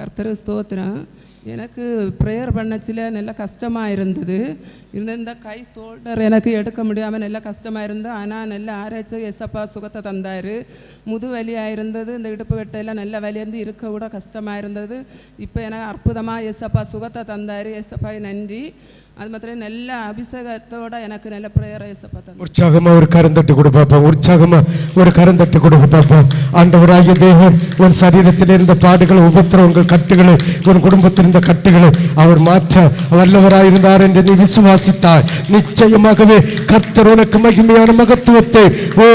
கர்த்தர் ஸ்தோத்திரம். எனக்கு ப்ரேயர் பண்ணச்சில நல்ல கஷ்டமாக இருந்தது. இருந்த இந்த கை ஷோல்டர் எனக்கு எடுக்க முடியாமல் நல்ல கஷ்டமாக இருந்தது. ஆனால் நல்ல ஆராய்ச்சி எஸ்அப்பா சுகத்தை தந்தார். முது வலியாக இருந்தது. இந்த இடுப்பு வெட்டையெல்லாம் நல்ல வலியிருந்து இருக்க கூட கஷ்டமாக இருந்தது. இப்போ எனக்கு அற்புதமாக எஸ்அப்பா சுகத்தை தந்தார். எஸ்அப்பா நன்றி. அது மாத்திரம் நல்ல அபிஷேகத்தோட எனக்கு நல்ல ப்ரேயர் எஸ்அப்பா உற்சாகமா ஒரு கரம் தட்டி கொடு பாப்பா உற்சாகமா ஒரு கரம் தட்டி கொடுக்க பாப்பா. ஆண்டவராகிய தேவன் உன் சரீரத்தில் இருந்த பாடுகளை உபத்திரவங்கள் கட்டுகளை உன் குடும்பத்தில் இருந்த கட்டுகளை அவர் மாற்ற வல்லவராயிருந்தார் என்று நீ விசுவாசித்தாய். நிச்சயமாகவே கர்த்தர் உனக்கு மகிமையான மகத்துவத்தை ஓ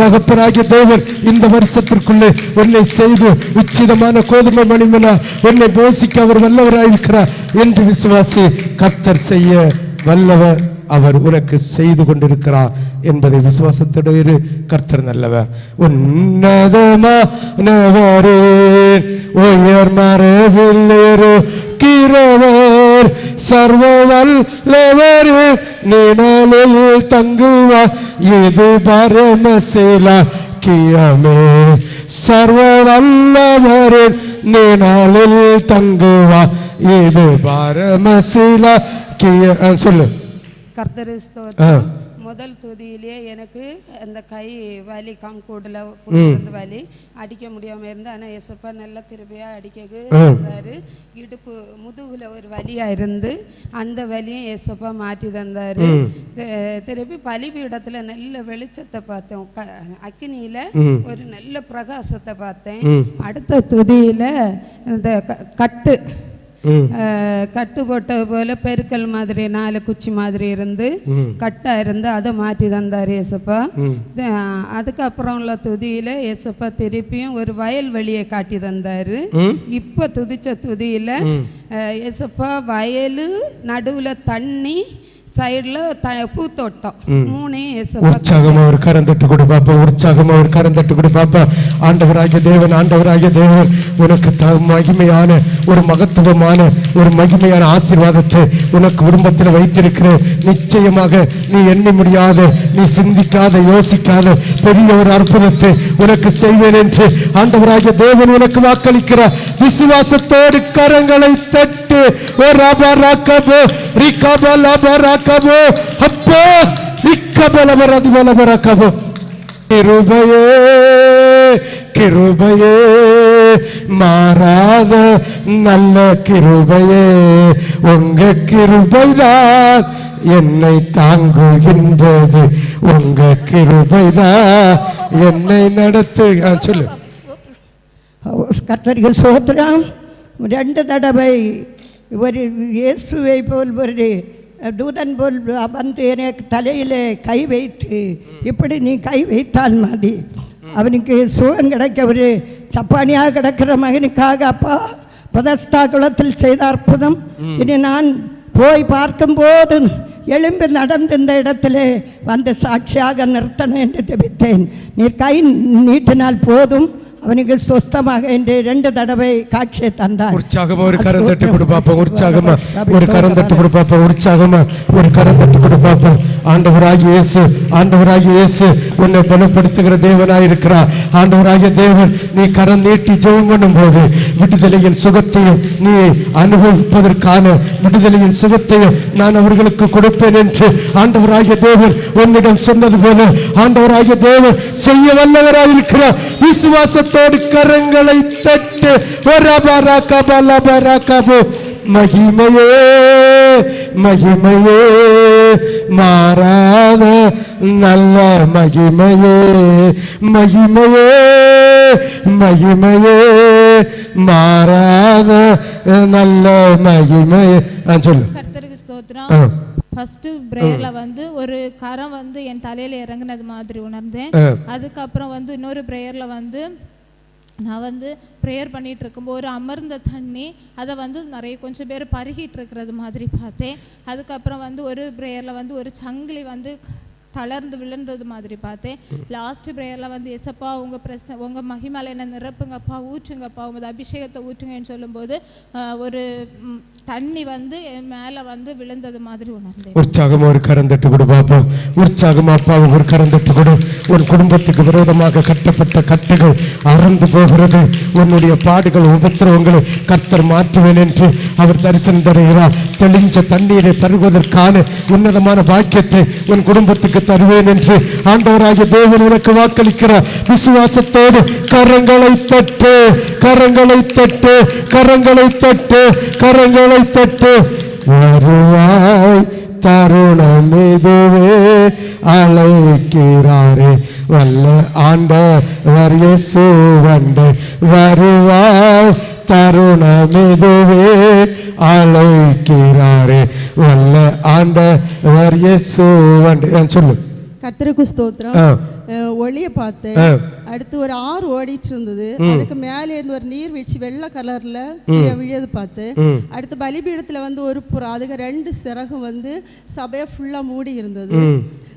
தகப்பனாகிய தேவன் இந்த வருஷத்திற்குள்ளே உன்னை செய்து உச்சிதமான கோதுமை மணிமனா உன்னை போசிக்க அவர் வல்லவராயிருக்கிறார். என்று விசுவாசி கர்த்தர் செய்ய வல்லவர் அவர் உனக்கு செய்து கொண்டிருக்கிறார் என்பதை விசுவாசத்தோடு இரு கர்த்தர் நல்லவர். உன்னதமானவரே உயர் மரபில் சர்வ வல்லவர் நிழலில் தங்குவார் இது பரமசீலா கியமே. சர்வ வல்லவரின் நிழலில் தங்குவார் இது பரமசீலா சொல்லு. கர்த்தர் முதல் துதியிலே எனக்கு அந்த கை வலி இருந்து வலி அடிக்க முடியாம இருந்து ஆனால் எசப்பா நல்ல கிருபையா அடிக்க இருந்தாரு இடுப்பு முதுகுல ஒரு வலியா இருந்து அந்த வலியும் எசப்பா மாற்றி தந்தாரு. திருப்பி பலிபீடத்துல நல்ல வெளிச்சத்தை பார்த்தேன். க- அக்கினியில ஒரு நல்ல பிரகாசத்தை பார்த்தேன். அடுத்த துதியில இந்த கட்டு கட்டு போட்டது போல பெருக்கல் மாதிரி நாலு குச்சி மாதிரி இருந்து கட்டா இருந்து அதை மாற்றி தந்தார் த- அதுக்கப்புறம் உள்ள துதியில ஏசப்பா திருப்பியும் ஒரு வயல் வெளியை காட்டி தந்தாரு. இப்ப துதிச்ச துதியில அஹ், ஏசப்பா வயலு நடுவுல தண்ணி சைடுல த பூத்தோட்டம். மூணையும் ஏசப்பா உற்சாகமா ஒரு கரந்தட்டு கொடு பாப்பா உற்சாகமா ஒரு கரந்தட்டு கொடு பாப்பா. ஆண்டவராகிய தேவன் ஆண்டவராகிய தேவன் உனக்கு த மகிமையான ஒரு மகத்துவமான ஒரு மகிமையான ஆசீர்வாதத்தை உனக்கு குடும்பத்தில் வைத்திருக்கிறேன். நிச்சயமாக நீ எண்ணி முடியாத நீ சிந்திக்காத யோசிக்காத பெரிய ஒரு அற்புதத்தை உனக்கு செய்வேன் என்று ஆண்டவராகிய தேவன் உனக்கு வாக்களிக்கிறார். விசுவாசத்தோடு கரங்களை தட்டு ஓ ராபா ராக்கபோ ரிகாபா லாபா ராக்கபோ. அப்பா ரிக்கபலபரதிபலபரக்கபோ கிருபையே கிருபையே மாறாத நல்ல கிருபையே உங்க கிருபைதான் என்னை தாங்குகின்றது. உங்க கிருபைதான் என்னை நடத்து சொல்லு. கர்த்தருக்கு சோத்திரம். ரெண்டு தடவை ஒரு இயேசுவை போல் ஒரு தூதன் போல் வந்து எனக்கு தலையில் கை வைத்து இப்படி நீ கை வைத்தால் மதி. அவனுக்கு சுகம் கிடைக்க ஒரு சப்பானியாக கிடக்கிற மகனுக்காக அப்பா பதஸ்தா குளத்தில் செய்த அற்புதம். இனி நான் போய் பார்க்கும்போது எழும்பி நடந்து இந்த இடத்துல வந்து சாட்சியாக நிறுத்தணும் என்று ஜெபித்தேன். நீர் கை நீட்டினால் போதும். சொஸ்தமாக என்று ரெண்டு தடவை காட்சியை தந்தார். உற்சாகமா ஒரு கரந்தட்டு கொடு பாப்போம் உற்சாகமா. ஒரு கரந்தட்டு கொடு பாப்போம் உற்சாகமா. ஒரு கரந்தட்டு கொடு பாப்போம் ஆண்டவராகிய இயேசு ஆண்டவராகிய இயேசு உன்னை பலப்படுத்துகிற தேவனாய் இருக்கிறார் ஆண்டவராகிய தேவன் நீ கரம் நீட்டி ஜெபம் பண்ணும்போது விடுதலையின் சுகத்தையும் நீ அனுபவிப்பதற்கான விடுதலையின் சுகத்தையும் நான் அவர்களுக்கு கொடுப்பேன் என்று ஆண்டவராகிய தேவன் உன்னிடம் சொன்னது போல ஆண்டவராகிய தேவன் செய்ய வல்லவராய் இருக்கிறார் விசுவாசத்தோடு கரங்களை தட்டு. ஒரபரகபலபரகபு. மகிமையே மகிமையே மாறாத நல்ல மகிமையே. மகிமையே மகிமையே மாறாத நல்ல மகிமையே. சொல்லு. கர்த்தருக்கு ஸ்தோத்திரம். ஃபர்ஸ்ட் பிரேயர்ல வந்து ஒரு கரம் வந்து என் தலையில இறங்குனது மாதிரி உணர்ந்தேன். அதுக்கப்புறம் வந்து இன்னொரு பிரேயர்ல வந்து நான் வந்து ப்ரேயர் பண்ணிட்டு இருக்கும்போது ஒரு அமர்ந்த தண்ணி அதை வந்து நிறைய கொஞ்சம் பேர் பருகிட்டு இருக்கிறது மாதிரி பார்த்தேன். அதுக்கப்புறம் வந்து ஒரு ப்ரேயரில் வந்து ஒரு சங்கிலி வந்து தளர்ந்து விழுந்தது மாதிரி பார்த்தேன். லாஸ்ட் ப்ரேயரில் வந்து எசப்பா உங்கள் பிரச உங்கள் மகிமால என்ன நிரப்புங்கப்பா ஊற்றுங்கப்பா உங்கள் அபிஷேகத்தை ஊற்றுங்கன்னு சொல்லும்போது ஒரு தண்ணி வந்து என் மேலே வந்து விழுந்தது மாதிரி உணர்ந்தேன். உற்சாகமாக ஒரு கரந்தட்டு கொடு பாப்போம் உற்சாகமாக அப்பா ஒரு கரந்தட்டு கொடு. உன் குடும்பத்துக்கு விரோதமாக கட்டப்பட்ட கட்டுகள் அறந்து போகிறது. உன்னுடைய பாடுகள் உபத்திரவங்களை கர்த்தர் மாற்றுவேன் என்று அவர் தரிசனம் தருகிறார். தெளிஞ்ச தண்ணீரை தருவதற்கான உன்னதமான பாக்கியத்தை உன் குடும்பத்துக்கு தருவேன் என்று ஆண்டவராகிய தேவன் உனக்கு வாக்களிக்கிறார் விசுவாசத்தோடு கரங்களை தட்டு கரங்களை தட்டு கரங்களை தட்டு கரங்களை தட்டு. வருவாய் தருணம் இதுவே அழைக்கிறாரே. வல்ல ஆண்டவர் இயேசு வண்டு வருவாய் தருணம் இதுவே அழைக்கிறாரே. வல்ல ஆண்டவர் இயேசு வண்டு. ஆ, சொல்லு. கத்திரிக்கு ஸ்தோத்திரம். ஒளிய பார்த்தேன். அடுத்து ஒரு ஆறு ஓடிட்டு இருந்தது. அதுக்கு மேலே இருந்து ஒரு நீர்வீழ்ச்சி வெள்ளை கலர்ல விழியது பார்த்தேன் ம். அடுத்து பலிபீடத்துல வந்து ஒரு புறா அதுக்கு ரெண்டு சிறகு வந்து சபையை ஃபுல்லா மூடி இருந்தது.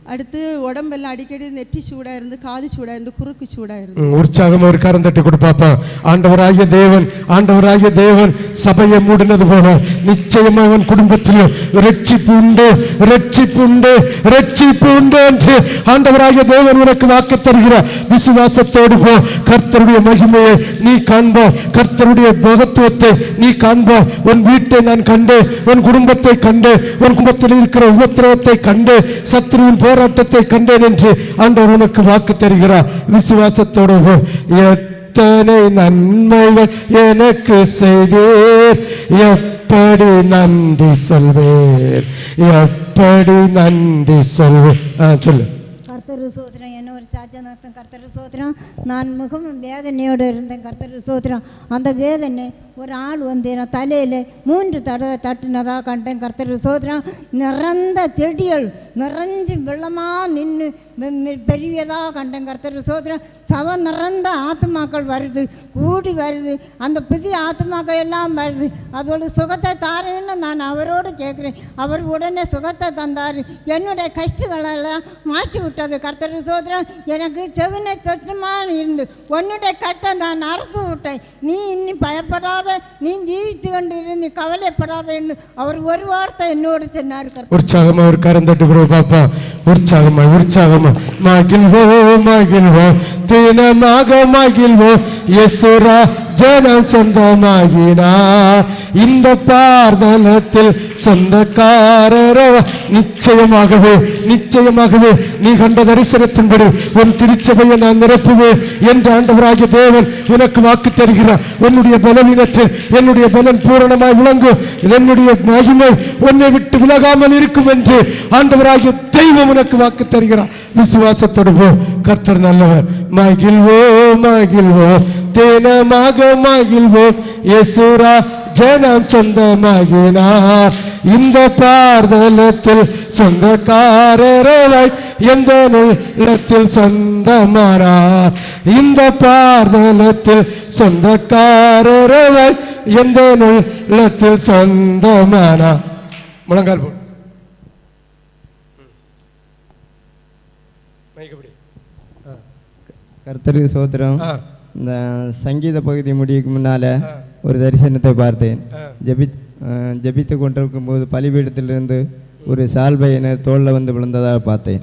அடுத்து உடம்பெல்லாம் அடிக்கடி நெற்றி சூடா இருந்து காது சூடா இருந்து குறுக்கு சூடா இருந்து. உற்சாகமா ஒரு கரம் தட்டி கொடுப்பாப்பா ஆண்டவராகிய தேவன் ஆண்டவராகிய தேவன் சபையை மூடினது போல நிச்சயமா அவன் குடும்பத்திலும் ரட்சிப்பு உண்டு ரட்சிப்பு உண்டு ரட்சிப்பு உண்டு என்று ஆண்டவராகிய தேவன் உனக்கு வாக்கு தருகிற விசுவாசத்தோடு போ. கர்த்தருடைய மகிமையை நீ காண்ப கர்த்தருடைய மகத்துவத்தை நீ காண்ப. உன் வீட்டை நான் கண்டு உன் குடும்பத்தை கண்டு உன் குடும்பத்தில் இருக்கிற உபத்திரவத்தை கண்டு சத்ருவின் போராட்டத்தை கண்டேன் என்று ஆண்டவர் உனக்கு வாக்கு தருகிறார். விசுவாசத்தோடு எத்தனை நன்மைகள் எனக்கு செய்தீர். எப்படி நன்றி சொல்வேர். எப்படி நன்றி சொல்வேன் சொல்லு. கர்த்தர் சோத்திரம் என்ன ஒரு சாச்சா நடத்தும் கர்த்தர் சோத்திரம் நான் மிகவும் வேதனையோடு இருந்தேன் கர்த்தர் சோத்திரம் அந்த வேதனை ஒரு ஆள் வந்து என் தலையில் மூன்று தடவை தட்டுனதாக கண்டேன். கர்த்தர் சோதனா நிறந்த செடிகள் நிறைஞ்சு வெள்ளமாக நின்று பெரியதாக கண்டேன். கர்த்தர் சோதனா சவ நிறந்த ஆத்மாக்கள் வருது கூடி வருது அந்த புதிய ஆத்மாக்கள் எல்லாம் வருது. அதோட சுகத்தை தாரேன்னு நான் அவரோடு கேட்குறேன். அவர் உடனே சுகத்தை தந்தார். என்னுடைய கஷ்டங்களெல்லாம் மாற்றி விட்டது கர்த்தர் சோதனா எனக்கு செவினை தொட்டுமா இருந்து உன்னுடைய கட்டை நான் அறுத்து விட்டேன். நீ இன்னும் பயப்படாத நீ ஜீவித்து கொண்டு இருந்து கவலைப்படாத என்று அவர் ஒரு வார்த்தை என்னோடு சொன்னார் உற்சாகமா ஒரு கரம் தட்டு கூட பாப்பா. உற்சாகமா உற்சாகமா. மகிழ்வோ மகிழ்வோ தினமாக மகிழ்வோ எசுரா ஜனம் சொந்தமாகினார் இந்த பார்தலத்தில் சொந்தக்காரரோ நிச்சயமாகவே நிச்சயமாகவே நீ கண்ட தரிசனத்தின்படி உன் திருச்சபையை நான் நிரப்புவேன் என்று ஆண்டவராகிய தேவன் உனக்கு வாக்கு தருகிறார். உன்னுடைய பலவீனத்தில் என்னுடைய பலன் பூரணமாய் விளங்கும். என்னுடைய மகிமை உன்னை விட்டு விலகாமல் இருக்கும் என்று ஆண்டவராகிய தெய்வம் உனக்கு வாக்கு தருகிறார். விசுவாசத்தோடு போ. கர்த்தர் நல்லவர். மகிழ்வோ மகிழ்வோ தேனமாக மகிழ்வோம். யேசுரா ஜனம் சொந்தமாகினார். இந்த பார்தலத்தில் சொந்தக்காரரவாய் எந்த உள்ளத்தில் சொந்தமானார்? இந்த பார்தலத்தில் சொந்தக்காரரவாய் எந்த உள்ளத்தில் சொந்தமானார்? முழங்கால் போடு. கர்த்தருக்கு சோத்திரம். இந்த சங்கீத பகுதி முடிவுக்கு முன்னால ஒரு தரிசனத்தை பார்த்தேன். ஜெபி ஜபித்து கொண்டிருக்கும் போது பலிபீடத்திலிருந்து ஒரு சால்வை என தோளில் வந்து விழுந்ததாக பார்த்தேன்.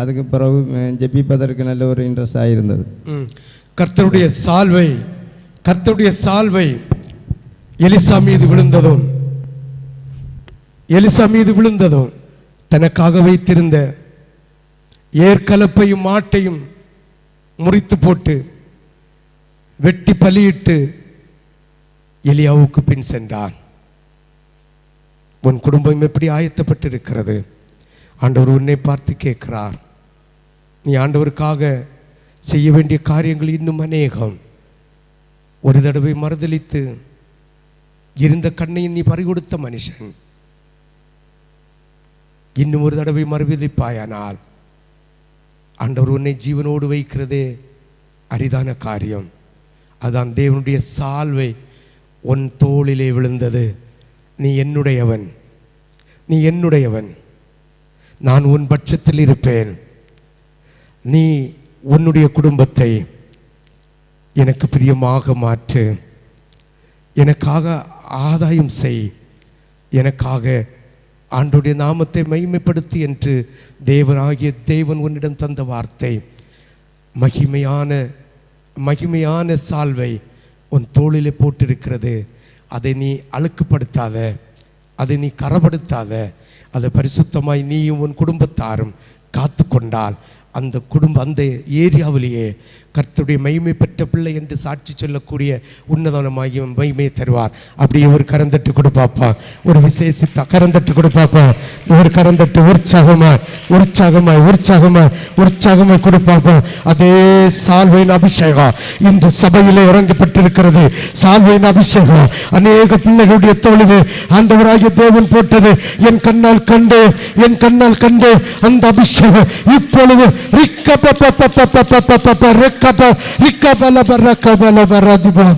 அதுக்கு பிறகு ஜெபிப்பதற்கு நல்ல ஒரு இன்ட்ரெஸ்ட் ஆகியிருந்தது. கர்த்தருடைய சால்வை கர்த்தருடைய சால்வை எலிசா மீது விழுந்ததும் எலிசா மீது விழுந்ததும் தனக்காக வைத்திருந்த ஏற்கலப்பையும் மாட்டையும் முறித்து போட்டு வெட்டி பலியிட்டு எலியாவுக்கு பின் சென்றான். உன் குடும்பம் எப்படி ஆயத்தப்பட்டிருக்கிறது? ஆண்டவர் உன்னை பார்த்து கேட்கிறார். நீ ஆண்டவருக்காக செய்ய வேண்டிய காரியங்கள் இன்னும் அநேகம். ஒரு தடவை மறுதளித்து இருந்த கண்ணையும் நீ பறிகொடுத்த மனுஷன். இன்னும் ஒரு தடவை மறுவிதிப்பாயானால் ஆண்டவர் உன்னை ஜீவனோடு வைக்கிறதே அரிதான காரியம். அதான் தேவனுடைய சால்வை உன் தோளிலே விழுந்தது. நீ என்னுடையவன். நீ என்னுடையவன். நான் உன் பட்சத்தில் இருப்பேன். நீ உன்னுடைய குடும்பத்தை எனக்கு பிரியமாக மாற்று. எனக்காக ஆதாயம் செய். எனக்காக ஆண்டுடைய நாமத்தை மைமைப்படுத்தி என்று தேவனாகிய தேவன் உன்னிடம் தந்த வார்த்தை. மகிமையான மகிமையான சால்வை உன் தோளிலே போட்டிருக்கிறது. அதை நீ அழுக்குப்படுத்தாத. அதை நீ கரப்படுத்தாத. அதை பரிசுத்தமாய் நீயும் உன் குடும்பத்தாரும் காத்து கொண்டால் அந்த குடும்ப அந்த ஏரியாவிலேயே கர்த்தருடைய மகிமை பெற்ற பிள்ளை என்று சாட்சி சொல்லக்கூடிய உன்னதனமாகிய மகிமையை தருவார். அப்படியே ஒரு கரந்தட்டு கொடுப்பாப்பா ஒரு விசேஷித்த கரந்தட்டு கொடுப்பாப்பா ஒரு கரந்தட்டு உற்சாகமாய் உற்சாகமாய் உற்சாகமாய் உற்சாகமாய் கொடுப்பாப்பா அதே சால்வையின் அபிஷேகம் இன்று சபையிலே இறங்கப்பட்டிருக்கிறது. சால்வையின் அபிஷேகம். அநேக பிள்ளைகளுடைய தோழிலே ஆண்டவராகிய தேவன் போட்டது. என் கண்ணால் கண்டு என் கண்ணால் கண்டு அந்த அபிஷேகம் இப்பொழுது ரிக்க Rikabala rika bala baraka bala baradiba.